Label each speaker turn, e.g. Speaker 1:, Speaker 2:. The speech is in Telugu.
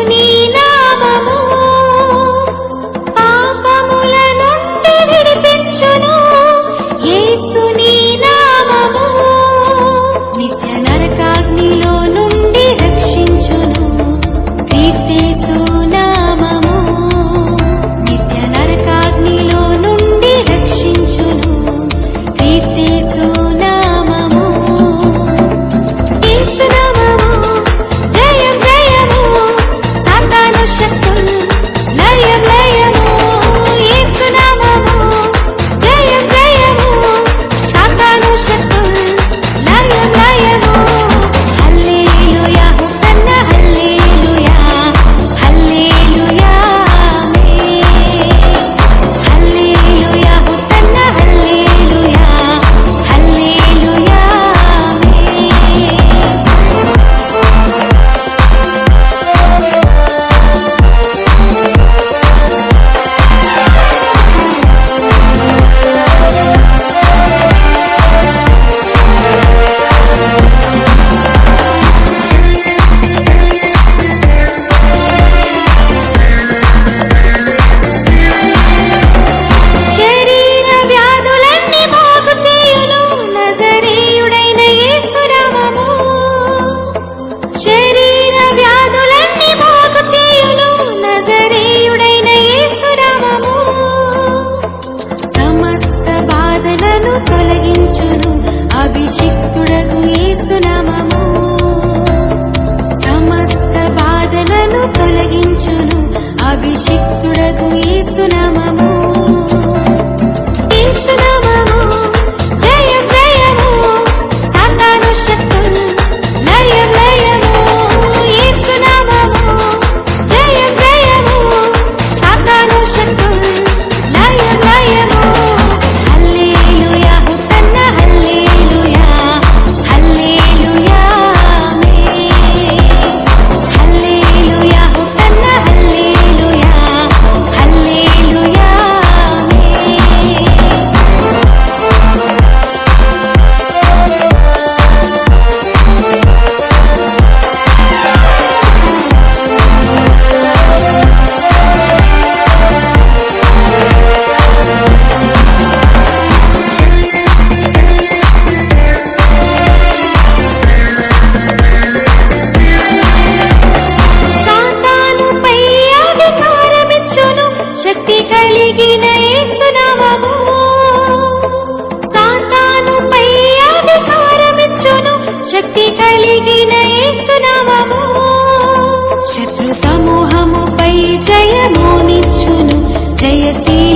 Speaker 1: মুনি సర్వశక్తుడగు ఈసునమా decir.